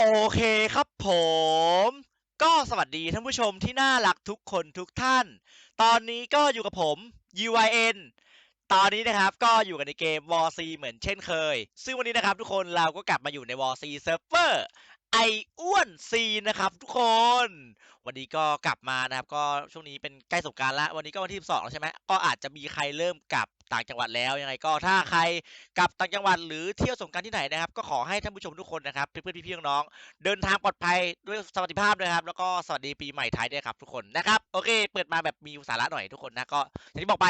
โอเคครับผม ก็สวัสดีท่านผู้ชมที่น่ารักทุกคนทุกท่าน ตอนนี้ก็อยู่กับผม UYN ตอนนี้นะครับก็อยู่กันในเกม War C เหมือนเช่นเคย ซึ่งวันนี้นะครับทุกคนเราก็กลับมาอยู่ใน War C Server ไออ้วน C นะครับทุกคน วันนี้ก็กลับมานะครับ ก็ช่วงนี้เป็นใกล้สงการแล้ววันนี้ก็วันที่12แล้วใช่ไหมก็อาจจะมีใครเริ่มกลับต่างจังหวัดแล้วยังไงก็ถ้าใครกลับต่างจังหวัดหรือเที่ยวสงการที่ไหนนะครับ ก็ขอให้ท่านผู้ชมทุกคนนะครับเพื่อนๆพี่ๆน้องๆเดินทางปลอดภัยด้วยสวัสดิภาพด้วยครับ แล้วก็สวัสดีปีใหม่ไทยด้วยครับทุกคนนะครับโอเค เปิดมาแบบมีสาระหน่อยทุกคนนะก็อย่างที่บอกไป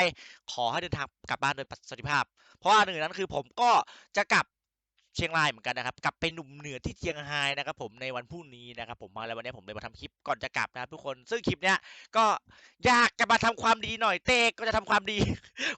ขอให้เดินทางกลับบ้านโดยสวัสดิภาพ เพราะว่าหนึ่งนั้นคือผมก็จะกลับ เชียงรายเหมือนกันนะครับกลับไปหนุ่มเหนือที่เชียงรายนะครับผมในวันพรุ่งนี้นะครับผมมาแล้ววันนี้ผมเลยมาทำคลิปก่อนจะกลับนะครับทุกคนซึ่งคลิปเนี้ยก็อยากจะมาทำความดีหน่อยเต้ก็จะทำความดี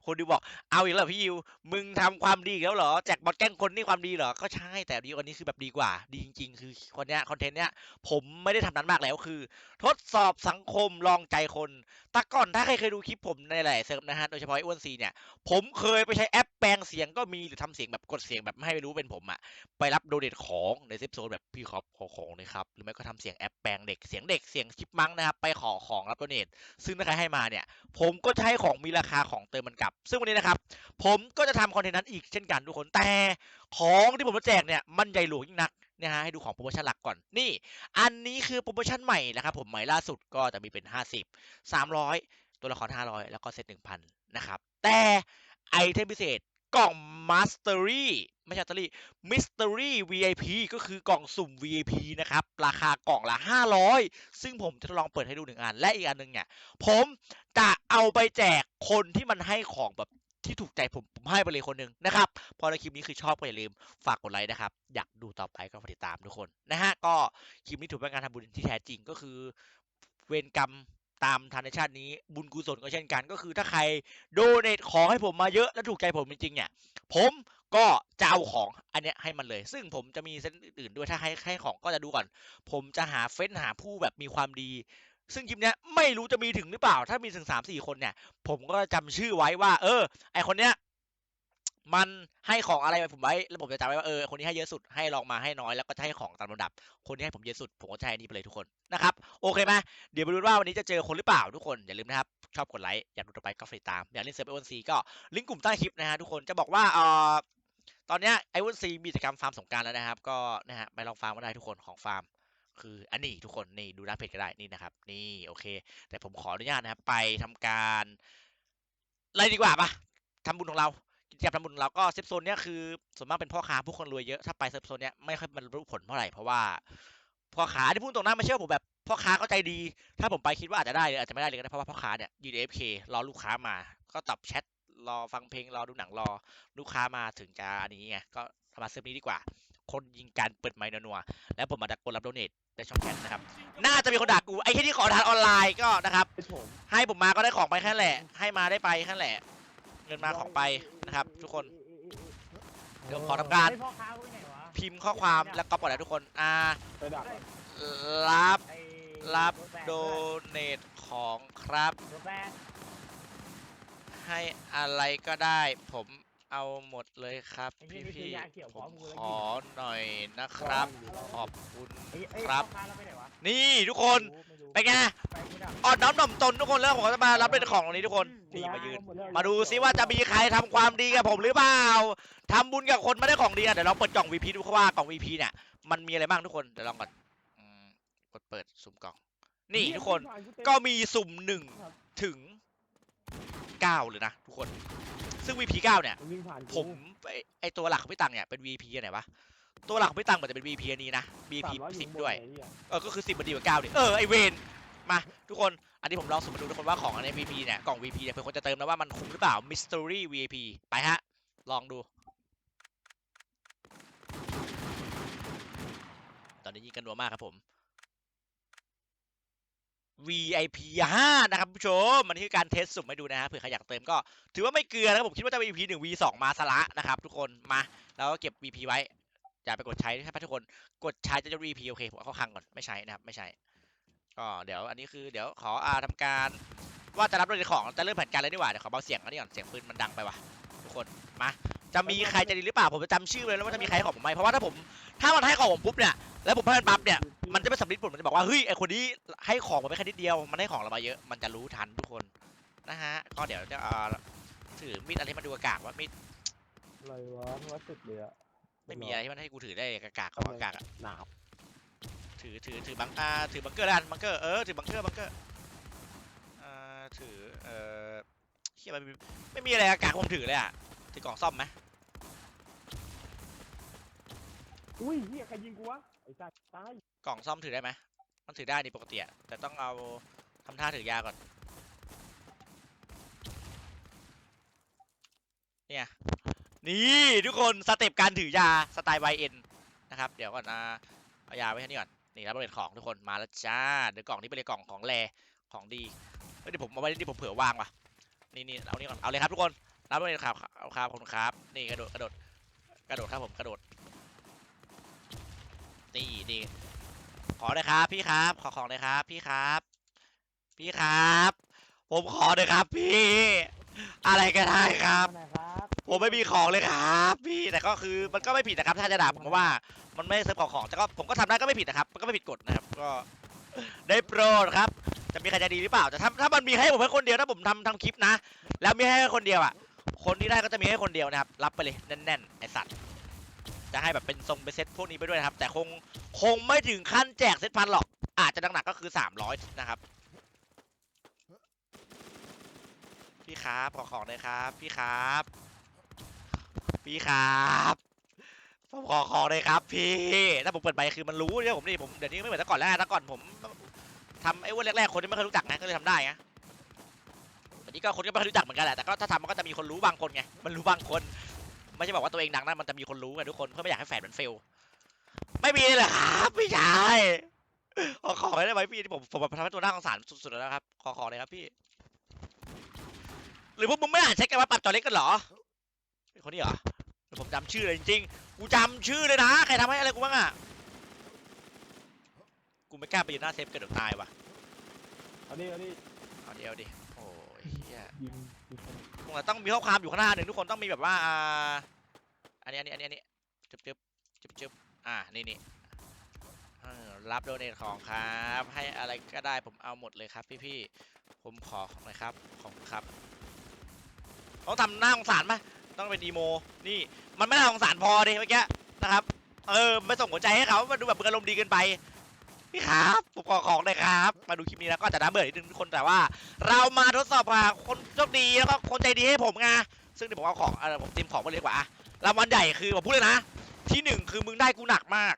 คนดูบอกเอาอีกแล้วพี่ยิวมึงทำความดีแล้วเหรอแจกบอลแกล้งคนนี่ความดีเหรอก็ใช่แต่ดีกว่านี้คือแบบดีกว่า ดีจริง ๆ คือคนเนี้ยคอนเทนต์เนี้ยผมไม่ได้ทำนั้นมากแล้วคือ ทดสอบสังคมลองใจคนแต่ก่อนถ้าใครเคยดูคลิปผมในหลายเซิร์ฟนะฮะโดยเฉพาะไอ้อ้วนซีเนี่ยผมเคยไปใช้แอปแปลงเสียงก็มีหรือทำเสียงแบบกดเสียงแบบไม่ให้รู้เป็นผมอะไปรับโดเนทของในเซฟโซนแบบพี่ครับขอของเลยครับ หรือไม่ก็ทำเสียงแอปแปลงเด็กเสียงเด็กเสียงชิปมังนะครับ ไปขอของรับโดเนทซึ่งถ้าใครให้มาเนี่ย ผมก็จะให้ของมีราคาของเติมมันกลับ ซึ่งวันนี้นะครับ ผมก็จะทำคอนเทนต์นั้นอีกเช่นกันทุกคนแต่ของที่ผมจะแจกเนี่ยมันใหญ่หลวงยิ่งนักนะฮะให้ดูของโปรโมชั่นหลักก่อนนี่ อันนี้คือโปรโมชั่นใหม่นะครับผมใหม่ล่าสุดก็จะมีเป็น 50 300 ตัวละคร 500 แล้วก็เซต1,000 นะครับ แต่ไอเทมพิเศษกล่อง Mastery ไม่ใช่ Mastery Mystery VIP ก็คือกล่องสุ่ม VIP นะครับ ราคากล่องละ 500 ซึ่งผมจะทดลองเปิดให้ดูหนึ่งอัน และอีกอันหนึงเนี่ย ผมจะเอาไปแจกคนที่มันให้ของแบบที่ถูกใจผมผมให้ไปเลยคนหนึ่งนะครับ พอในคลิปนี้คือชอบก็อย่าลืมฝากกดไลค์นะครับ อยากดูต่อไปก็ฝากติดตามทุกคนนะฮะ ก็คลิปนี้ถือเป็นการทำบุญที่แท้จริงก็คือ เวรกรรม ตามธรรมชาตินี้บุญกุศลก็เช่นกัน ก็คือถ้าใครโดเนทของให้ผมมาเยอะและถูกใจผมจริงๆเนี่ยผมก็จะเอาของอันเนี้ยให้มันเลย ซึ่งผมจะมีเซนอื่นๆด้วยถ้าให้ให้ของก็จะดูก่อน ผมจะหาเฟ้นหาผู้แบบมีความดี ซึ่งคลิปเนี้ยไม่รู้จะมีถึงหรือเปล่า ถ้ามีถึงสามสี่คนเนี่ย ผมก็จำชื่อไว้ว่า เออ ไอคนเนี้ย มันให้ของอะไรไปผมไว้แล้วผมจะจำไว้ว่าเออคนนี้ให้เยอะสุดให้ลองมาให้น้อยแล้วก็จะให้ของตามลำดับ คนที่ให้ผมเยอะสุด ผมก็จะให้อันนี้ไปเลยทุกคนนะครับโอเคไหมเดี๋ยวมาดูว่าวันนี้จะเจอคนหรือเปล่าทุกคนอย่าลืมนะครับชอบกดไลค์อยากดูต่อไปก็ฝากติดตามอยากเล่นเซิร์ฟไอวอนซีก็ลิงก์กลุ่มใต้คลิปนะฮะทุกคนจะบอกว่าเออตอนนี้ไอวอนซีมีกิจกรรมฟาร์มสงการแล้วนะครับ ก็นะฮะไปลองฟาร์มก็ได้ทุกคนของฟาร์ม คืออันนี้ทุกคนนี่ดูหน้าเพจก็ได้นี่นะครับ นี่โอเค แต่ผมขออนุญาตนะครับไปทำการอะไรดีกว่าปะทำบุญของเรา กิจกรรมทำบุญของเราก็เซฟโซนเนี้ยคือส่วนมากเป็นพ่อค้าผู้คนรวยเยอะถ้าไปเซฟโซนเนี้ยไม่ค่อยบรรลุผลเท่าไหร่เพราะว่าพ่อค้าที่พูดตรงหน้าไม่เชื่อผมแบบพ่อค้าเข้าใจดี ถ้าผมไปคิดว่าอาจจะได้หรืออาจจะไม่ได้เลยก็ได้เพราะว่าพ่อค้าเนี่ยยืน AFK รอลูกค้ามา ก็ตอบแชทรอฟังเพลงรอดูหนังรอลูกค้ามาถึงจะอันนี้ไงก็มาเซิร์ฟนี้ดีกว่า คนยิงการเปิดไมค์นัวๆแล้วผมมาดักกดรับโดเนทในช่องแชทนะครับ น่าจะมีคนด่ากูไอ้แค่ที่ขอทานออนไลน์ก็นะครับผมให้ผมมาก็ได้ของไปแค่นั้นแหละ ให้มาได้ไปแค่นั้นแหละ เงินมาของไป นะครับ ทุกคน เดี๋ยวขอทำการเฮ้ยพ่อค้าพวกไหนวะพิมพ์ข้อความแล้วก็ปล่อยแล้วทุกคน อ่า ไปดักอะรับ ไอ้รับถแฟนโดเนทของครับรถแฟนให้อะไรก็ได้ ผม เอาหมดเลยครับไอ้นี่พี่นี่คืพี่อยาเขียวผพร้อมมกูแล้วขอหน่อยนะครับ ขอบคุณเอ้ยเอ้ยครับ พ่อค้าเราไปไหนวะนี่ทุกคนไม่รู้เป็นไงไปกูดักอ่อนน้อมหน่อมตนทุกคนแล้วผมก็จะมารับเป็นของตรงนี้ทุกคนนี่มายืน มาดูซิว่าจะมีใครทำความดีกับผมหรือเปล่าทำบุญกับคนไม่ได้ของดีอะเดี๋ยวลองเปิดกล่อง VP ดูเพราะว่ากล่อง VP เนี่ยมันมีอะไรบ้างทุกคนเดี๋ยวลองก่อนอืมกดเปิดสุ่มกล่อง นี่ทุกคน ก็มีสุ่มหนึ่งถึงเก้าเลยนะทุกคน ซึ่ง VP เก้าเนี่ยมันวิ่งผ่านผมไอ้ไอตัวหลักของพี่ตังเนี่ยเป็น VP อันไหนวะตัวหลักของพี่ตังมันจะเป็น VP อันนี้นะ VP สิบด้วย เออ ก็คือสิบมันดีกว่าเก้าดิ เออ ไอเวน มา ทุกคน อันนี้ผมลองสุ่มมาดูทุกคนว่าของอันนี้ VP เนี่ย กล่อง VP เนี่ยเพื่อคนจะเติมแล้วว่ามันคุ้มหรือเปล่า Mystery VIP ไปฮะ ลองดู ตอนนี้ยิงกันนัวมากครับผม VIP 5นะครับผู้ชมมันคือการเทสสุ่มให้ดูนะฮะเผื่อใครอยากเติมก็ ถือว่าไม่เกลือนะครับผมคิดว่าจะ VP 1 V2 มาสละนะครับทุกคนมาแล้วก็เก็บ VP ไว้อย่าไปกดใช้ใช่ไหมทุกคนกดใช้จะจะ VP โอเคผมเอาเข้าคังก่อนไม่ใช้นะครับไม่ใช้ก็เดี๋ยวอันนี้คือเดี๋ยวขออาทำการว่าจะรับโดยของจะเริ่มแผนการเลยดีกว่าเดี๋ยวขอเบาเสียงอันนี้ก่อนเสียงปืนมันดังไปว่ะทุกคนมาจะมีใครจะดีหรือเปล่าผมจะจำชื่อไว้แล้วว่าจะมีใครของผมไหมเพราะว่าถ้าผมถ้ามันให้ของผมปุ๊บเนี่ย แล้วผมให้มันปั๊บเนี่ยมันจะไม่สำลิดผลมันจะบอกว่าเฮ้ยไอคนนี้ให้ของผมไปแค่นิดเดียวมันให้ของเรามาเยอะมันจะรู้ทันทุกคนนะฮะก็เดี๋ยวจะเอาถือมีดอะไรมาดูอากาศว่ามีดอะไรวะวัดสุดเลยอะไม่มีอะไรที่มันให้กูถือได้อากาศของอากาศอะหนาวถือถือถือบังอ่าถือบังเกอร์แล้วกันบังเกอร์เออถือบังเกอร์บังเกอร์อ่าถือเออเฮียมันมีไม่มีอะไรอากาศผมถือเลยอะถือกล่องซ่อมไหมอุ้ยเฮียใครยิงกูวะไอ้ สัตว์ตายกล่องซ่อมถือได้ไหมมันถือได้นี่ปกติอะแต่ต้องเอาทำท่าถือยาก่อน เนี่ย นี่ทุกคนสเต็ปการถือยาสไตล์ไวเอ็นนะครับ เดี๋ยวก่อนนะเอายาไว้แค่นี้ก่อน นี่รับเป็นของทุกคนมาแล้วจ้า เดี๋ยวกล่องนี้เป็นกล่องของแรของดีเดี๋ยวผมเอาไว้ที่ผมเผื่อวางว่ะ นี่นี่เอานี่ก่อน เอาเลยครับทุกคน รับเลยครับเอาครับขอบคุณครับ นี่กระโดดกระโดดกระโดดครับผมกระโดด นี่ดีขอเลยครับพี่ครับ ขอของเลยครับ พี่ครับ พี่ครับ ผมขอเลยครับ พี่ อะไรก็ได้ครับ ผมไม่มีของเลยครับ พี่แต่ก็คือมันก็ไม่ผิดนะครับ ถ้าจะด่าผมก็ว่ามันไม่เซิร์ฟของของแต่ก็ผมก็ทำได้ก็ไม่ผิดนะครับ มันก็ไม่ผิดกฎนะครับ ก็ได้โปรดครับ จะมีใครจะดีหรือเปล่าแต่ถ้าถ้ามันมีให้ผมแค่คนเดียวถ้าผมทำทำคลิปนะ แล้วมีให้แค่คนเดียวอะ คนที่ได้ก็จะมีให้คนเดียวนะครับ รับไปเลยแน่นๆไอสัตว์ จะให้แบบเป็นทรงเป็นเซตพวกนี้ไปด้วยนะครับ แต่คงคงไม่ถึงขั้นแจกเซตพันหรอก อาจจะหนักๆก็คือสามร้อยนะครับ พี่ครับขอของเลยครับ พี่ครับ พี่ครับผมขอของเลยครับ พี่ถ้าผมเปิดไปคือมันรู้เนี่ยผมนี่ผมเดี๋ยวนี้ไม่เหมือนแต่ก่อนแล้วแต่ก่อนผมทำไอ้อ้นแรกๆคนที่ไม่เคยรู้จักนะก็เลยทำได้ไงแต่นี้ก็คนก็ไม่เคยรู้จักเหมือนกันแหละแต่ก็ถ้าทำมันก็จะมีคนรู้บางคนไงมันรู้บางคน ไม่ใช่บอกว่าตัวเองดังนะมันจะมีคนรู้ไงทุกคนเพื่อไม่อยากให้แฟนมันเฟล ไม่มีเลยครับพี่ชายขอขอได้ไหมพี่ที่ผมผมทำให้ตัวหน้าของสารสุดๆแล้วนะครับ ขอขอเลยครับพี่ หรือพวกมึงไม่อ่านเช็คกันว่าปรับจอเล็กกันเหรอไอ้คนนี้เหรอเดี๋ยวผมจำชื่อเลยจริงๆกูจำชื่อเลยนะใครทำให้อะไรกูบ้างอะกูไม่กล้าไปยืนหน้าเซฟเกิดเดี๋ยวตายว่ะเอาดิเอาดิเอาเดียวดิโอ้ย เหี้ยยิงยิงคนคงจะต้องมีข้อความอยู่ข้างหน้าหนึ่งทุกคนต้องมีแบบว่าอ่าอันนี้อันนี้อันนี้อันนี้จึ๊บจึ๊บจึ๊บจึ๊บอ่านี่นี่เออรับโดเนทของครับ ให้อะไรก็ได้ผมเอาหมดเลยครับ พี่ๆผมขอของหน่อยครับขอบคุณครับต้องทำหน้าสงสารไหมต้องเป็นอีโมนี่มันไม่น่าสงสารพอดิเมื่อกี้นะครับเออไม่ส่งหัวใจให้เขามันดูแบบมึงอารมณ์ดีเกินไป พี่ครับผมขอของเลยครับ มาดูคลิปนี้แล้วก็อาจจะน่าเบื่อนิดนึงทุกคนแต่ว่า เรามาทดสอบหาคนโชคดีแล้วก็คนใจดีให้ผมไงซึ่งเดี๋ยวผมเอาของเออผมเตรียมของมาเลยดีกว่าอะรางวัลใหญ่คือผมพูดเลยนะ ที่หนึ่งคือมึงได้กูหนักมาก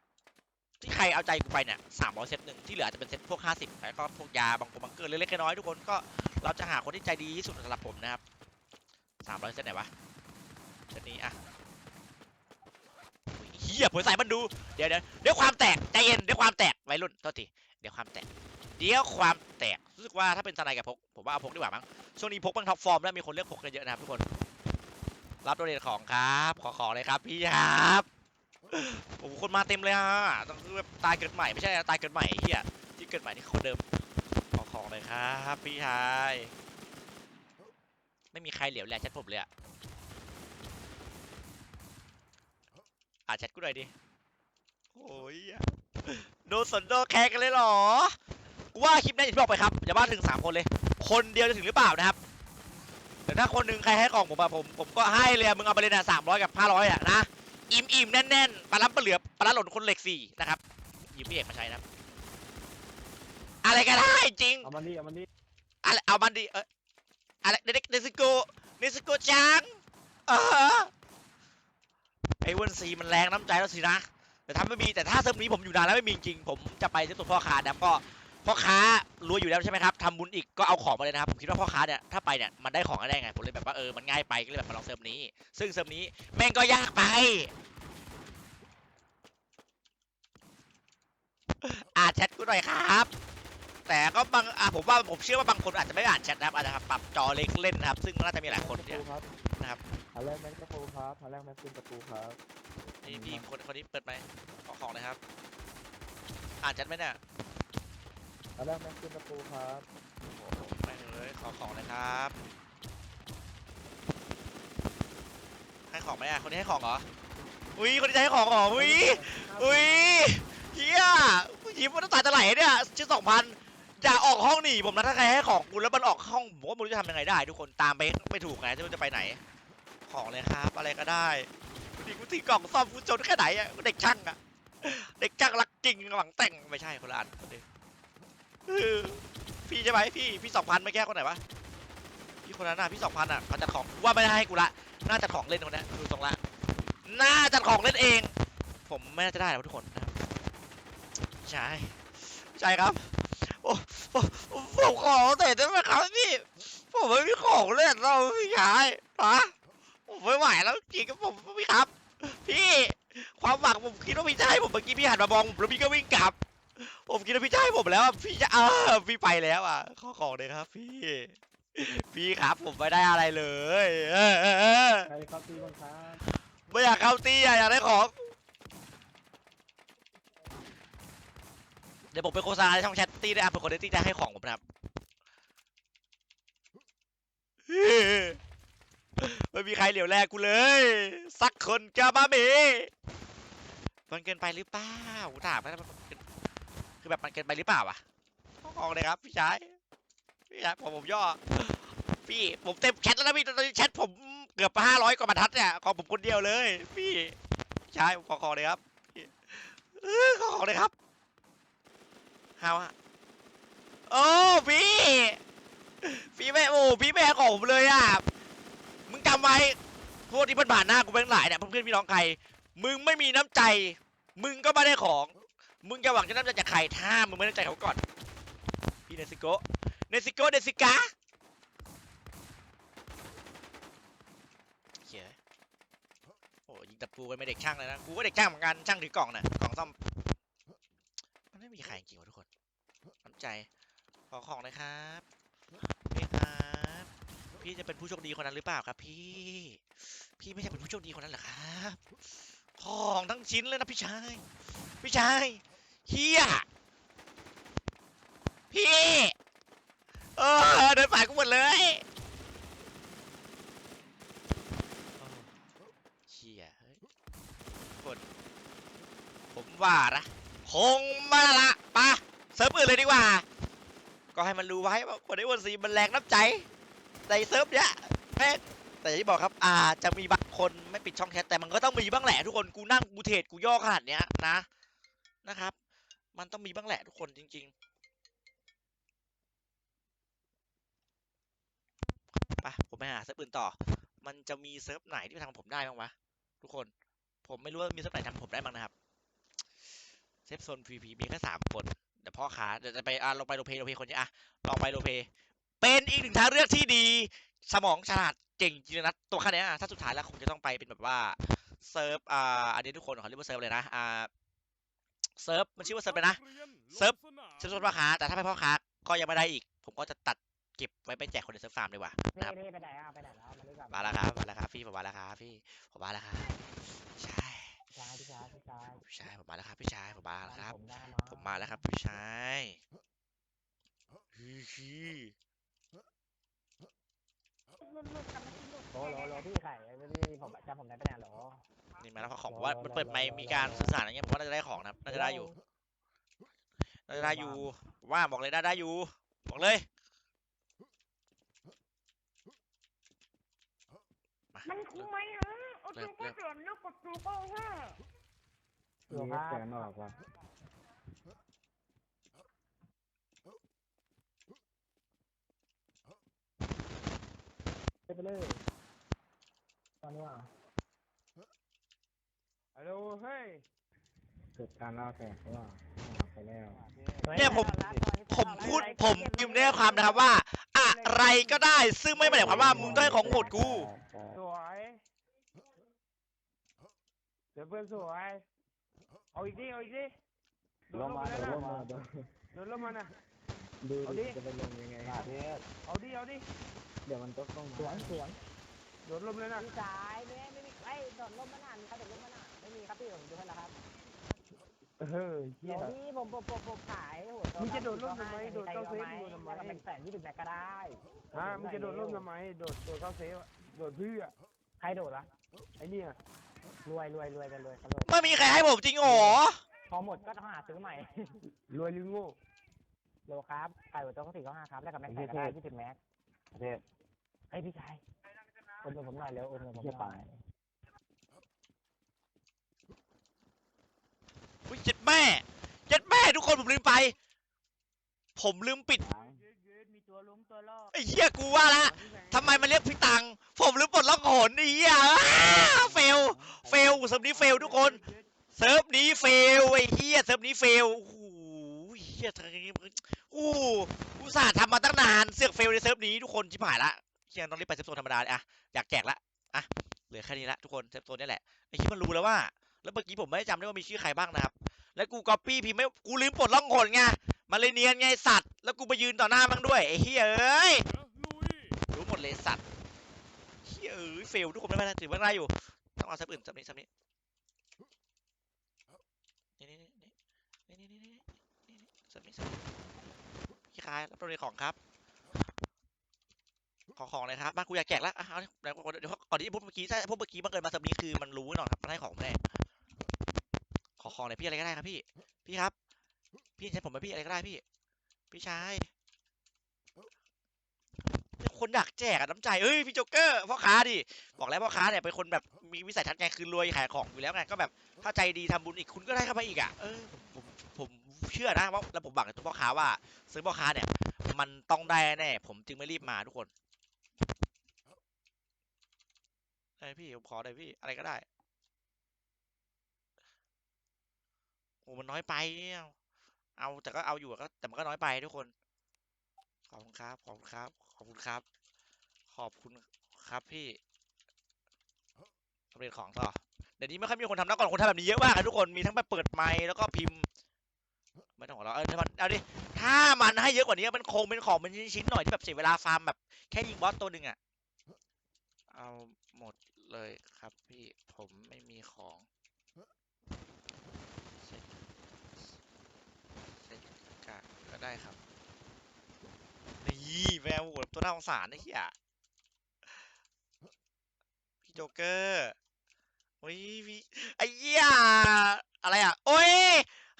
ที่ใครเอาใจกูไปเนี่ยสามร้อยเซตหนึ่งที่เหลืออาจจะเป็นเซตพวกห้าสิบแล้วก็พวกยาบางกงบังเกอร์เล็กๆน้อยๆทุกคนก็เราจะหาคนที่ใจดีที่สุดสำหรับผมนะครับสามร้อยเซตไหนวะเซตนี้อะ อุ๊ยเฮียผมใส่มันดู เดี๋ยวเดี๋ยวเดี๋ยวความแตกใจเย็นเดี๋ยวความแตกวัยรุ่นโทษทีเดี๋ยวความแตก เดี๋ยวความแตกรู้สึกว่าถ้าเป็นสไนกับพกผมว่าเอาพกดีกว่ามั้งช่วงนี้พกมันท็อปฟอร์มแล้วมีคนเลือกพกกันเยอะนะครับทุกคน รับโดเนทของครับ ขอของเลยครับพี่ครับโอ้โหคนมาเต็มเลยฮะต้องคือแบบตายเกิดใหม่ไม่ใช่ตายเกิดใหม่เฮียที่เกิดใหม่ที่คนเดิมขอของเลยครับ พี่ชายไม่มีใครเหลียวแลแชทผมเลยอะ อ่านแชทกูหน่อยดิโอ้ยโดนสนโดนแคร์กันเลยเหรอกูว่าคลิปนี้อย่างที่บอกไปครับอย่าบ้าถึงสามคนเลย คนเดียวจะถึงหรือเปล่านะครับ แต่ถ้าคนหนึ่งใครให้กล่องผมอะผมผมก็ให้เลยอะมึงเอาไปเลยนะสามร้อยกับห้าร้อยอะนะ อิ่มอิ่มแน่นแน่นๆปลาล้ำปลาเหลือปลาล้ำหล่นคนเหล็กสี่นะครับหยิบพี่เอกมาใช้นะครับ อะไรก็ได้จริง เอามันดิเอามันดิอะไรเอามันดิเอออะไรเดเดซิโกเดซิโกจังเออ ไอ้วันซีมันแรงน้ำใจแล้วสินะ แต่ถ้าไม่มีแต่ถ้าเซิร์ฟนี้ผมอยู่นานแล้วไม่มีจริง ผมจะไปที่ตัวพ่อค้านะครับก็พ่อค้ารวยอยู่แล้วใช่ไหมครับทำบุญอีกก็เอาของมาเลยนะครับผมคิดว่าพ่อค้าเนี่ยถ้าไปเนี่ยมันได้ของได้ไงผมเลยแบบว่าเออมันง่ายไปก็เลยแบบมาลองเซิร์ฟนี้ ซึ่งเซิร์ฟนี้แม่งก็ยากไป อ่าแชทกูหน่อยครับ แต่ก็บางอะผมว่าผมเชื่อว่าบางคนอาจจะไม่อ่านแชทนะครับอาจจะปรับจอเล็กเล่นนะครับ ซึ่งน่าจะมีหลายคนประเนี่ยตูครับนะครับ หาแรกแม็กประตูครับหาแรกแม็กเป็นประตูครับนี่พี่คนคนนี้เปิดไหมขอของเลยครับ อ่านแชทไหมเนี่ยหาแรกแม็กเป็นประตูครับโอ้โหไม่เลยขอของเลยครับ ให้ของไหมอะคนนี้ให้ของเหรออุ้ยคนนี้จะให้ของเหรออุ้ยอุ้ยเฮียยิ้มมันต้องตายจะไหลเนี่ยชื่อสองพัน อย่าออกห้องหนีผมนะถ้าใครให้ของกูแล้วมันออกห้องผมว่าไม่รู้จะทำยังไงได้ ทุกคนตามไปไม่ถูกไงจะจะไปไหน ของเลยครับ อะไรก็ได้ดีกูตีกล่องซ่อมกูจนแค่ไหนอะเด็กช่างอะเด็กช่างรักจริงหวังแต่งไม่ใช่คนละอันคนนี้เออพี่ใช่ไหมพี่พี่สองพันไม่แก้คนไหนวะพี่คนนั้นน่ะพี่สองพันอะเขาจัดของว่าไม่ได้ให้กูละน่าจัดของเล่นคนนี้ดูตรงละน่าจัดของเล่นเอง ผมไม่น่าจะได้หรอกทุกคนนะครับใช่ใช่ครับ ผมขอเตะได้ไหมครับพี่ผมไม่มีของเล่นเราพี่ชายฮะผมไม่ไหวแล้วจริงกับผมพี่ครับ พี่ ความหวังผมคิดว่าพี่จะให้ผมเมื่อกี้พี่หันมามองผมแล้วพี่ก็วิ่งกลับ ผมคิดว่าพี่จะให้ผมแล้วพี่จะเออพี่ไปแล้วอะขอของเลยครับ พี่ พี่ครับผมไม่ได้อะไรเลยเออเออเออใครเข้าตีบ้างครับไม่อยากเข้าตีอะอยากได้ของเดี๋ยวผมไปโฆษณาในช่องแชท ตีได้อะเผื่อคนในตีจะให้ของผมนะครับไม่มีใครเหลียวแลกูเลย สักคนกาบาเมมันเกินไปหรือเปล่ากูถามนะมันเกินคือแบบมันเกินไปหรือเปล่าวะออกเลยครับพี่ชายพี่ชายผมผมย่อ พี่ผมเต็มแชทแล้วนะพี่ตอนนี้แชทผมเกือบห้าร้อยกว่าบรรทัดเนี่ยของผมคนเดียวเลย พี่พี่ชายผมขอขอเลยครับพี่เออขอขอเลยครับฮาวะ โอ้พี่ พี่แม่โอ้พี่แม่ของผมเลยอะ มึงจำไว้พวกที่เพิ่นผ่านหน้ากูเป็นหลายเนี่ยเพื่อนพี่น้องใคร มึงไม่มีน้ำใจ มึงก็ไม่ได้ของ มึงจะหวังจะน้ำใจจากใครถ้ามึงไม่ได้ใจเขาก่อน พี่เนซิโกเนซิโกเนซิกาเหี้ยโอ้ยิงตะปูกันไม่เด็กช่างเลยนะ กูก็เด็กช่างเหมือนกันช่างถือกล่องน่ะกล่องซ่อมมันไม่มีใครจริงๆวะทุกคนน้ำใจ ขอของเลยครับนี่ครับ พี่จะเป็นผู้โชคดีคนนั้นหรือเปล่าครับ พี่ พี่ไม่ใช่เป็นผู้โชคดีคนนั้นเหรอครับของทั้งชิ้นเลยนะพี่ชาย พี่ชายเฮียพี่เออเดินผ่านกูหมดเลยเฮียเฮ้ยคนผมว่านะคงมาละปะเซิร์ฟอื่นเลยดีกว่า ก็ให้มันรู้ไว้ว่าคนในวันซีมันแรงน้ำใจในเซิร์ฟเนี้ยแม่งแต่อย่างที่บอกครับอาจจะมีบางคนไม่ปิดช่องแชทแต่มันก็ต้องมีบ้างแหละทุกคนกูนั่งกูเทรดกูย่อขนาดเนี้ยนะนะครับ มันต้องมีบ้างแหละทุกคนจริง ๆไปผมไปหาเซิร์ฟอื่นต่อ มันจะมีเซิร์ฟไหนที่ทำผมได้บ้างวะทุกคน ผมไม่รู้ว่ามีเซิร์ฟไหนทำผมได้บ้างนะครับเซฟโซน PVP มีแค่สามคน เดี๋ยวพ่อค้าเดี๋ยวจะไปอะลงไปโรลเพลย์โรลเพลย์คนนี้อะลองไปโรลเพลย์เป็นอีกหนึ่งทางเลือกที่ดี สมองฉลาดเก่งจริงๆนะตัวแค่เนี้ยอะถ้าสุดท้ายแล้วคงจะต้องไปเป็นแบบว่าเซิร์ฟอ่าอันนี้ทุกคนเขาเรียกว่าเซิร์ฟเลยนะอ่าเซิร์ฟมันชื่อว่าเซิร์ฟเลยนะเซิร์ฟเซิร์ฟส่วนพ่อค้าแต่ถ้าไม่พ่อค้าก็ยังไม่ได้อีก ผมก็จะตัดเก็บไว้ไปแจกคนในเซิร์ฟฟาร์มดีกว่าพี่นะครับพี่ไปไหนอะไปไหนแล้วมาด้วยกันมาแล้วครับมาแล้วครับพี่ผมมาแล้วครับพี่ผมมาแล้วครับใช่พี่ ชายพี่ชายพี่ชายพี่ชายผมมาแล้วครับพี่ชายผมมาแล้วครับ ผมได้มาผมมาแล้วครับพี่ชายฮีฮีโหลโหลโหลพี่ไข่พี่ผมจำผมได้ปะเนี่ยโหลนี่มาแล้วของผมว่ามันเปิดไมค์มีการสื่อสารอะไรเงี้ยผมว่าน่าจะได้ของนะครับน่าจะได้อยู่น่าจะได้อยู่ ว่าบอกเลยได้ได้อยู่ บอกเลยมามันคุ้มไหมฮะ โอ้เริ่ดูก็เริ่มเดือนลูกกดดูก็ฮะโหลคมีรับแสนออกว่ะไปเลย ตอนนี้อะฮัลโหลเฮ้ยเกิดการล่าแสนเพราะว่าไปแล้วเนี่ยผมผมพูดผมยืมเนื้ความนะครับว่า อะไรก็ได้ซึ่งไม่หมายความว่ามึงต้องให้ของโหดกู สวย ดี๋ยวเพื่อนสวยเอาอีกดิเอาอีกดิโดลนงลงมามาเดี๋ยวลงมาแล้วเดี๋ยวโดนลงมาน่ะดูเอาดิดิจะไปลงยังไงเอาดิเอาดิเดี๋ยวมันต้องต้องสวนสวนโดนลมเลยนะพี่ชายเนี่ยไม่มีไอ้โดดร่มมานานมีใครโดดร่มมานานไม่มีครับพี่ผมดูให้แล้วครับเฮ้ยเฮีเดี๋ยยวนี้ผมผมผมผมขายโหมึงจะโดดร่มทำไมโดดเข้าเฟซไหมมึงทำไมแล้วก็เป็นแสนยี่สิบแบกก็ได้ฮะมึงจะโดดร่มทำไมโดดโดดเข้าเซฟอะโดดเพื่อใครโดดวะไอ้เนี่ย รวยรวยรวยกันรวยกันรวยไม่มีใครให้ผมจริงเหรอพอหมดก็ต้องหาซื้อใหม่ รวยหรือโง่โลครับไก่หัวโตก็สี่ก็ห้าครับแล้วกับแม็กไก่ก็ได้ยี่สิบแม็กประเทศเฮ้ยพี่ชายโอนเงินผมหน่อยเร็วโอนเงินผมหเหี้ยน่ป่าอยอุ้ยเจ็ดแม่เจ็ดแม่ทุกคนผมลืมไป ผมลืมปิดมีตัวล้มตัวล่อไอ้เหี้ยกูว่าละทำไมมันเรียกพี่ตังผมลืมปลดล็อกโหนไอ้เหี้ยอ้าเฟล เฟลเซิร์ฟนี้เฟลทุกคนเซิร์ฟนี้เฟลไอ้เหี้ยเซิร์ฟนี้เฟลโอ้โหเหี้ยทางนี้โอ้โหอุตส่าห์ทำมาตั้งนานเสือกเฟลในเซิร์ฟนี้ทุกคนชิบหายละเชี่ยต้องรีบไปเซิร์ฟโซนธรรมดาเลยอะอยากแจกละอะเหลือแค่นี้ละทุกคนเซิร์ฟโซนนี่แหละไอ้ที่มันรู้แล้วว่า แล้วเมื่อกี้ผมไม่ได้จำได้ว่ามีชื่อใครบ้างนะครับ แล้วกูก๊อปปี้พิมพ์ไม่กูลืมปลดล็อกโหนไงมันเลยเนียนไงสัตว์แล้วกูไปยืนต่อหน้ามันด้วยไอ้เหี้ยเอ้ยรู้หมดเลยสัตว์เฮ้ยเอ้ยเฟลทุกคนไม่เป็นไรถือว่าได้อยู่ ต้องเอาซับอื่นซับนี้ซับนี้นี่นี่นี่นี่นี่นี่นี่นี่ซับนี้ซับนี้พี่คายรับตัวของครับ ขอของเลยครับมากูอยากแจกแล้วอะเอาเดี๋ยวเดี๋ยวก่อนที่พูดเมื่อกี้ถ้าพวกเมื่อกี้บังเกิดมาซับนี้คือมันรู้แน่นอนครับมันให้ของแน่ขอของเลยพี่อะไรก็ได้ครับพี่ พี่ครับ พี่ใช้ผมไหมพี่อะไรก็ได้พี่ พี่ชาย คนอยากแจกอะน้ำใจเอ้ยพี่โจ๊กเกอร์พ่อค้าดิบอกแล้วพ่อค้าเนี่ยเป็นคนแบบมีวิสัยทัศน์ไงคือรวยขายของอยู่แล้วไงก็แบบถ้าใจดีทำบุญอีกคุณก็ได้เข้ามาอีกอะเออผมผมผมเชื่อนะว่าแล้วผมบังกับตัวพ่อค้าว่า ซื้อพ่อค้าเนี่ย มันต้องได้แน่ผมจึงไม่รีบมาทุกคนได้พี่ผมขอได้พี่อะไรก็ได้โอ้มันน้อยไปเนี่ยเอาแต่ก็เอาอยู่อะก็แต่มันก็น้อยไปทุกคนขอบคุณครับขอบคุณครับ อบคุณครับ ขอบคุณครับพี่สำเร็จของต่อ เดี๋ยวนี้ไม่ค่อยมีคนทำแล้วก่อนคนทำแบบนี้เยอะมากทุกคน มีทั้งไปเปิดไมค์แล้วก็พิมพ์ ไม่ต้องหัวเราเออถ้ามันเอาดิ ถ้ามันให้เยอะกว่านี้มันคงเป็นของเป็นชิ้นๆหน่อยที่แบบเสียเวลาฟาร์มแบบแค่ยิงบอสตัวหนึ่งอะเอาหมดเลยครับพี่ ผมไม่มีของเสร็จเสร็จกะก็ได้ครับ แมวโหดตัวน่าสงสารนะเฮียพี่โจ๊กเกอร์โอ้ยพี่ไอ้เหี้ยอะไรอะ โอ้ย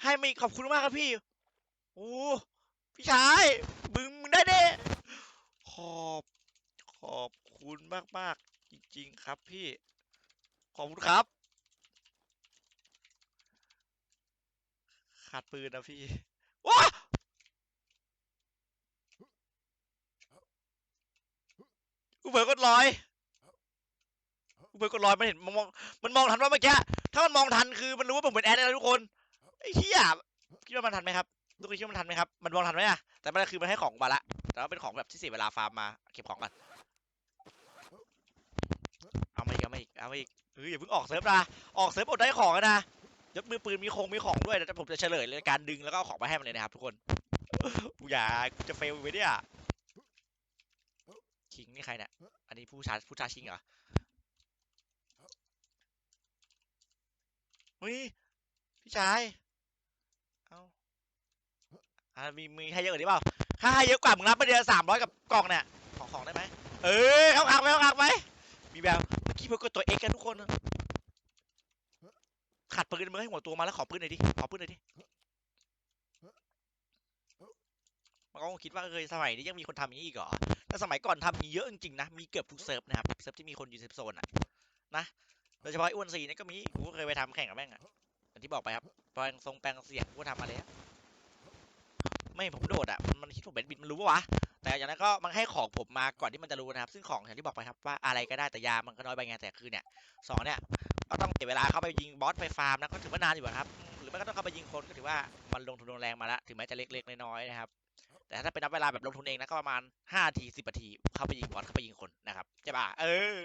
ให้มีขอบคุณมากครับพี่ โอ้พี่ชายมึงมึงได้เด้ขอบขอบคุณมากมากจริง ๆ ครับพี่ ขอบคุณครับ ขาดปืนนะพี่ว้า กู เผลอกดลอยกูเผลอกดลอยมันเห็นมองมันมองทันว่าเมื่อกี้ถ้ามันมองทันคือมันรู้ว่าผมเป็นแอดแล้วทุกคนไอ้เหี้ยคิดว่ามันทันไหมครับทุกคนคิดว่ามันทันไหมครับมันมองทันไหมอะแต่มันคือมันให้ของมาละแต่ว่าเป็นของแบบที่เสียเวลาฟาร์มมาเก็บของก่อนเอามาอีกเอามาอีกเอามาอีกเฮ้ยอย่าเพิ่งออกเซิร์ฟนะออกเซิร์ฟอดได้ของนะยกมือปืนมีคงมีของด้วยแต่ผมจะเฉลยเลยการดึงแล้วก็เอาของมาให้มันเลยนะครับทุกคนอย่ากูจะเฟลไปเนี่ย คิงนี่ใครเนี่ย อันนี้ผู้ชาผู้ชาชิงเหรอเฮ้ยพี่ชาย เอาอ่ามีมีให้เยอะกว่านี้เปล่าถ้าให้เยอะกว่ามึงรับไปเดือนสามร้อยกับกล่องเนี่ยของของได้ไหมเออเข้าขังไหมเข้าขังไหมมีแบบเมื่อกี้เพิ่งกดตัวเอ็กกันทุกคนขัดปืนมึงให้หัวตัวมาแล้วขอปืนหน่อยดิขอปืนหน่อยดิมันก็คงคิดว่าเออสมัยนี้ยังมีคนทำอย่างนี้อีกเหรอ แต่สมัยก่อนทำอย่างนี้เยอะจริงๆนะ มีเกือบทุกเซิร์ฟนะครับ เซิร์ฟที่มีคนอยู่เซฟโซนอะนะโดยเฉพาะอ้วนซีเนี่ยก็มีกูเคยไปทำแข่งกับแม่งอะอย่างที่บอกไปครับแปลงทรงแปลงเสียงกูทำมาแล้วไม่ผมโดดอะมันคิดผมเป็นบิดมันรู้ปะวะแต่อย่างนั้นก็มันให้ของผมมาก่อนที่มันจะรู้นะครับ ซึ่งของอย่างที่บอกไปครับว่าอะไรก็ได้แต่ยามันก็น้อยไปไงแต่คือเนี่ยสองเนี่ยก็ต้องเสียเวลาเข้าไปยิงบอสไปฟาร์มนะก็ถือว่านานอยู่อะครับ หรือไม่ก็ต้องเข้าไปยิงคนก็ถือว่ามันลงทุนลงแรงมาละถึงแม้จะเล็กๆน้อยๆนะครับ แต่ถ้าเป็นนับเวลาแบบลงทุนเองนะก็ประมาณห้าทีสิบนาที เข้าไปยิงบอสเข้าไปยิงคนนะครับใช่ป่ะเออ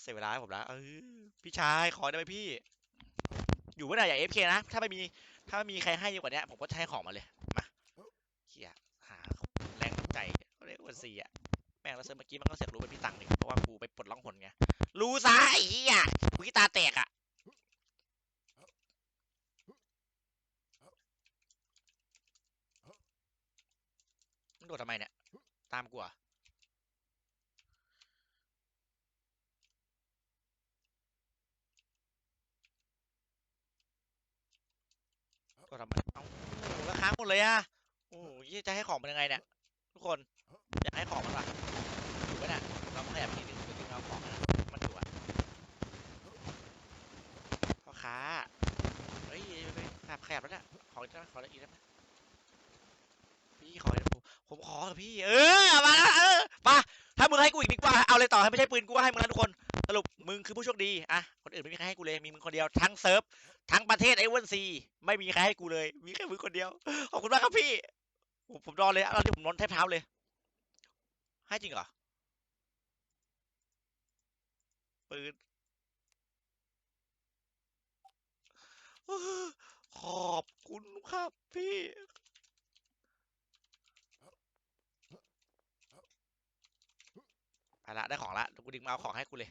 เสียเวลาผมแล้วเออพี่ชายขอได้ไหมพี่ อยู่เมื่อไหร่อย่าเอฟเคนะ ถ้าไม่มี ถ้าไม่มีใครให้เยอะกว่านี้ผมก็จะให้ของมาเลย มาเฮียหาแรงใจเรียกว่าซีอะแม่งแล้วเซิร์เมื่อกี้มันก็เสียรู้เป็นพี่ตังค์เลยเพราะว่ากูไปปลดล็อกผลไงรู้ซะไอ้เหี้ยกูขี้ตาแตกอะ ดทำไมเนี่ย ตามกูอะกดทำไมเอ้าแล้ค้างหมดเลยอะโอ้ยจะให้ของเป็นยังไงเนี่ย ทุกคน อยากให้ของมันปะอยู่ปะเนี่ยเราขยับนิดนึงคือดึงเอาของนะมันอยู่อะพ่อค้าเฮ้ยไปขยับขยับแล้วเนี่ยขออีกได้ไหมขออีกได้ไหมพี่ขออีก ผมขอเถอะพี่ เออมาแล้วเออมาถ้ามึงให้กูอีกดีกว่า เอาเลยต่อให้ไม่ใช่ปืนกูก็ให้มึงแล้วทุกคน สรุปมึงคือผู้โชคดี อะ คนอื่นไม่มีใครให้กูเลย มีมึงคนเดียว ทั้งเซิร์ฟ ทั้งประเทศไอ้เวนซี ไม่มีใครให้กูเลย มีแค่มึงคนเดียว ขอบคุณมากครับพี่ ผมผมนอนเลยตอนนี้ผมนอนแทบเท้าเลย ให้จริงเหรอ ปืน ขอบคุณครับพี่ ไปละได้ของละกูดึงมาเอาของให้กูเลย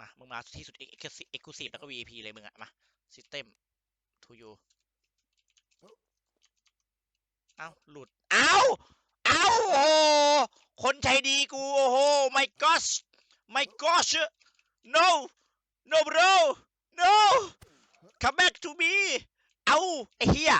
มา มึงมาที่สุดเอ็กซ์เอ็กซ์คลูซีฟแล้วก็ VIP เลยมึงอะมา System to you เอ้า หลุด เอ้า เอ้า โอ้คนใจดีกู โอ้โห my gosh my gosh no no bro no come back to me เอ้าไอ้เหี้ย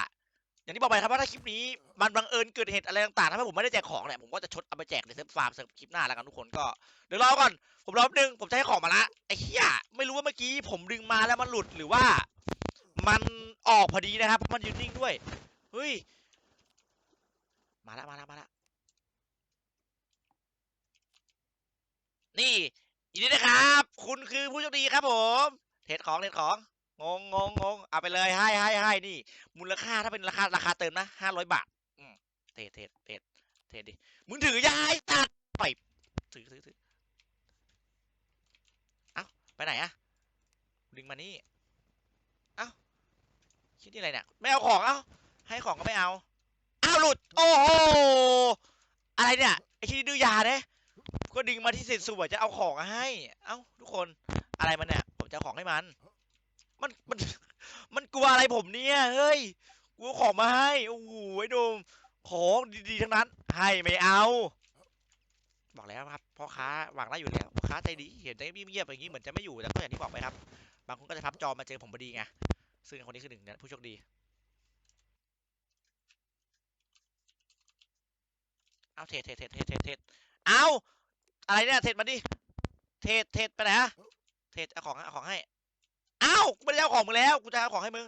อย่างที่บอกไปครับว่าถ้าคลิปนี้มันบังเอิญเกิดเหตุอะไรต่างๆทำให้ผมไม่ได้แจกของเนี่ยผมก็จะชดเอาไปแจกในเซิร์ฟฟาร์มเซิร์ฟคลิปหน้าแล้วกันทุกคนก็เดี๋ยวรอก่อนผมรอแป๊บนึงผมจะให้ของมาละไอ้เหี้ยไม่รู้ว่าเมื่อกี้ผมดึงมาแล้วมันหลุดหรือว่า มันออกพอดีนะครับเพราะมันยืนนิ่งด้วยเฮ้ยมาละมาละมาละนี่ยินดีนะครับ คุณคือผู้โชคดีครับผมเทรดของเทรดของ งงงงงงเอาไปเลยให้ให้ให้นี่ มูลค่าถ้าเป็นราคาราคาเติมนะห้าร้อยบาทเทรดเทรดเทรดเทรดดิมึงถือยายตัดไปถือถือถือเอ้าไปไหนอะดึงมานี่เอ้าคิดนี่อะไรเนี่ยไม่เอาของเอ้าให้ของก็ไม่เอาอ้าวหลุดโอ้โหอะไรเนี่ยไอ้ที่ดื้อยาเนี่ยก็ดึงมาที่เสร็จสวยจะเอาของให้ เอ้าทุกคนอะไรมันเนี่ยผมจะของให้มัน มันมันมันกลัวอะไรผมเนี่ยเฮ้ยกูของมาให้โอ้โหไอ้โดมของดีๆทั้งนั้น ให้ไม่เอา บอกแล้วครับพ่อค้าหวังได้อยู่แล้วพ่อค้าใจดีเห็นได้เงียบๆอย่างนี้เหมือนจะไม่อยู่แต่ก็อย่างที่บอกไปครับ บางคนก็จะพับจอมาเจอผมพอดีไงซึ่งคนนี้คือหนึ่งในผู้โชคดีเอาเทรดเทรดเทรดเทรดเทเทเอาอะไรเนี่ยเทรดมาดิเทรดเทรดไปไหนอะเทรดเอาของเอาของให้ อ้ากูไม่ได้เอาของมึงแล้วกูจะเอาของให้มึง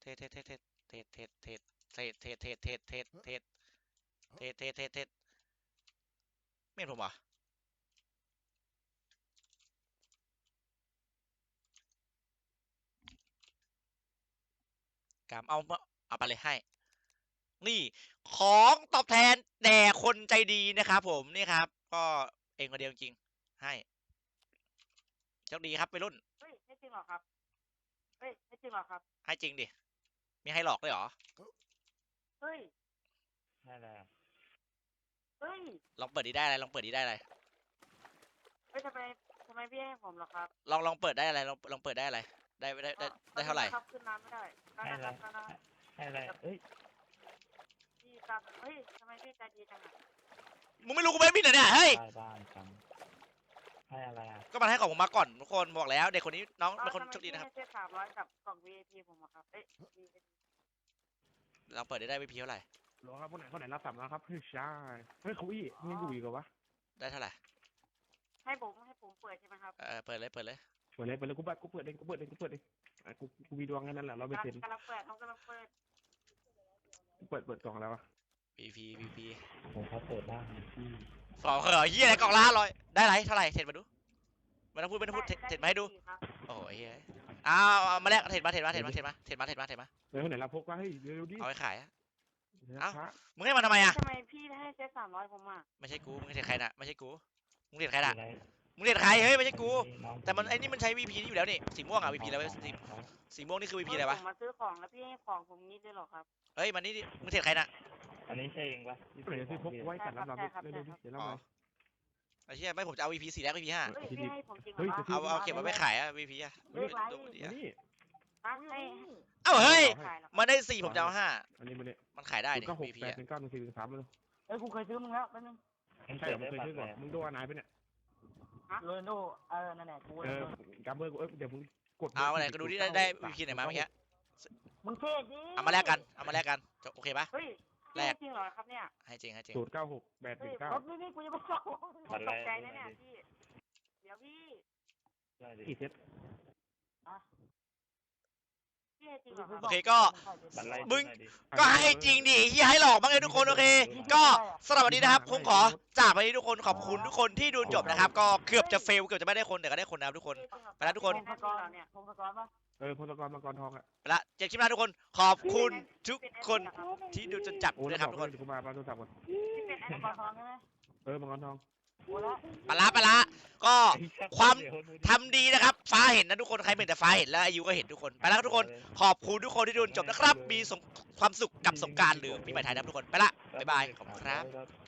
เทรดเทรดเทรดเทรดเทรดเทรดเทรดเทรดเทรดเทรดเทรดเทรดเทรดเทเทเทเทไม่เห็นผมเหรอกามเอามาเอาไปเลยให้ นี่ของตอบแทนแด่คนใจดีนะครับผมนี่ครับ ก็เองคนเดียวจริงให้โชคดีครับไปรุ่นเฮ้ยไม่จริ งหรอครับเฮ้ยไม่จริงหรอครับ ให้จริงดิ มีให้หลอกด้วยเหรอ เฮ้ยได้แล้วเฮ้ยลองเปิดดีได้อะไร ลองเปิดดีได้อะไร เฮ้ยทำไมทำไมพี่ให้ผมหรอครับ ลองลองเปิดได้อะไร ลองลองเปิดได้อะไร ได้ได้ได้ได้เท่าไหร่ครับขึ้นน้ำไม่ได้ได้นะครับได้นะครับให้อะไรเอ้ยพี่ครับเฮ้ยทำไมพี่ใจดีจังอะมึงไม่รู้กูไม่ผิดเหรอเนี่ย เฮ้ยได้บ้านจัง ให้อะไรอะก็มันให้ของผมมาก่อนทุกคนบอกแล้ว เด็กคนนี้น้องเป็นคนทำไมโชคดีนะครับพี่ให้เซ็ตสามร้อยกับกล่อง VIP ผมอะครับ เอ้ย VIP ลองเปิดได้ได้ไม่พีเท่าไหร่ รอครับคนไหนคนไหนรับสับนะครับเฮ้ยใช่เฮ้ยคุยยังอยู่อีกเหรอวะได้เท่าไหร่ ให้ผมให้ผมเปิดใช่ไหมครับเออเปิดเลยเปิดเลย เปิดเลยเปิดเลยกูเปิดกูเปิดเองกูเปิดเองกูเปิดเองอะกูกูมีดวงแค่นั้นแหละเราไม่กำเซ็นกำลังเปิดน้องกำลังเปิดกูเปิดเปิดกล่องแล้ววะ VP VP ผมเขาเปิดบ้าน สองเหรอเฮียอะไรกล่องละห้าร้อยได้ไรเท่าไหร่เทรดมาดูไม่ต้องพูดไม่ต้องพูดเทรดเทรดมาให้ดูครับโอ้ยเฮียอ้าวเอามาแลกเทรดมาเทรดมาเทรดมาเทรดมาเทรดมาเทรดมาเทรดมาเฮ้ยคนไหนรับพกวะเฮ้ยเร็วๆดิเอาไปขายอะเดี๋ยวเอ้าช้า มึงให้มันทำไมอะทำไมพี่ให้เซ็ตสามร้อยผมอะไม่ใช่กูมึงเทรดใครน่ะไม่ใช่กูมึงเทรดใครน่ะอะไรมึงเทรดใครเฮ้ยไม่ใช่กูน้องแต่มันไอ้นี่มันใช้ VP นี่อยู่แล้วนี่สีม่วงอะ VP อะไรวะสีสีม่วงนี่คือ VP อะไรวะผมมาซื้อของแล้วพี่ให้ของผมนี้ด้วยเหรอครับ เฮ้ยมันนี่ดิมึงเทรดใครน่ะ อันนี้ใช่เองปะคนไหนซื้อพกไว้จัดรับรับใช่ครับเร็วๆดิใช่ครับเดี๋ยวเราอ๋อมาไอ้เชี่ยไม่ผมจะเอา VP สีแรก VP ห้าเฮ้ยพี่ให้ผมจริงเหรเฮ้ยอจะซื้เอาเอาเก็บไว้ไปขายอะ VP อะเฮ้ยไรดูดิมาอะนี่ฮะให้เอ้าเฮ้ยขายเหรอมันได้สี่ผมจะเอาห้าอันนี้มาเนี่ยมันขายได้ศูนดิย์เก้าหก VP แปดอะหนึ่งเก้าหนึ่งสี่หนึ่งสามมาเลยเอ้ยกูเคยซื้อมึงแล้วแป๊บนึงใช่เหรอมึงเคยซื้อก่อนมึงโดนอันไหนไปเนี่ยโรนโดเออนั่นแหละกูเออกัมเบอร์กูเอ้ยเดี๋ยวมึงกดเอาไหนก็ดูที่ได้ได้วิคีไหนมาเมื่อกี้มึงเท่ดิเอามาแลกกันเอามาแลกกันจบโอเคปะเฮ้ย แรกจริงเหรอครับเนี่ยให้จริงให้จริงศูนย์เก้าหกแปดหเฮ้นึ่ยงเก้ารถนี่นี่กูยังไม่เข้าบัตรตแรกกใจนะเนี่ยพี่ เดี๋ยวพี่ได้ดิกี่เซตพี่ให้จริงเหรอครับโอเคก็บัตรแรกมึงได้ดิก็ให้จริงดิเฮียให้หลอกบ้างเลยทุกคนโอเค ก็สำหรับวันนี้นะครับผมขอจากไปที่ทุกคนขอบคุณทุกคนที่ดูจบนะครับ ก็เกือบจะเฟลเกือบจะไม่ได้คนแต่ก็ได้คนนะครับทุกคน ไปแล้วทุกคนพงศกรเนี่ยพงศกรปะ เออพลกรมังกรทองอะไปละเจอกันคลิปหน้าทุกคน ขอบคุณทุกคนที่ดูจนจับโอ้ด้วยแล้นะวครับบทุอกกคนเลยกูมาปาโทรศัพท์ก่อนที่เป็นไอ้มังกรทองใช่ไหมเออมังกรทองโอ้แล้วไปละไปละก็ไอ้แค่ความเดียดูดิทำดีนะครับ ฟ้าเห็นนะทุกคนใครเป็นแต่ฟ้าเห็นแล้วอายุก็เห็นทุกคนไปแล้วครับทุกคนขอบคุณทุกคนที่ดูจนจบนะครับ มีสงความสุขกับสงกรารหรือปีใหม่ไทยนะครับทุกคนไปละบ๊ายบายขอบคุณครับครับ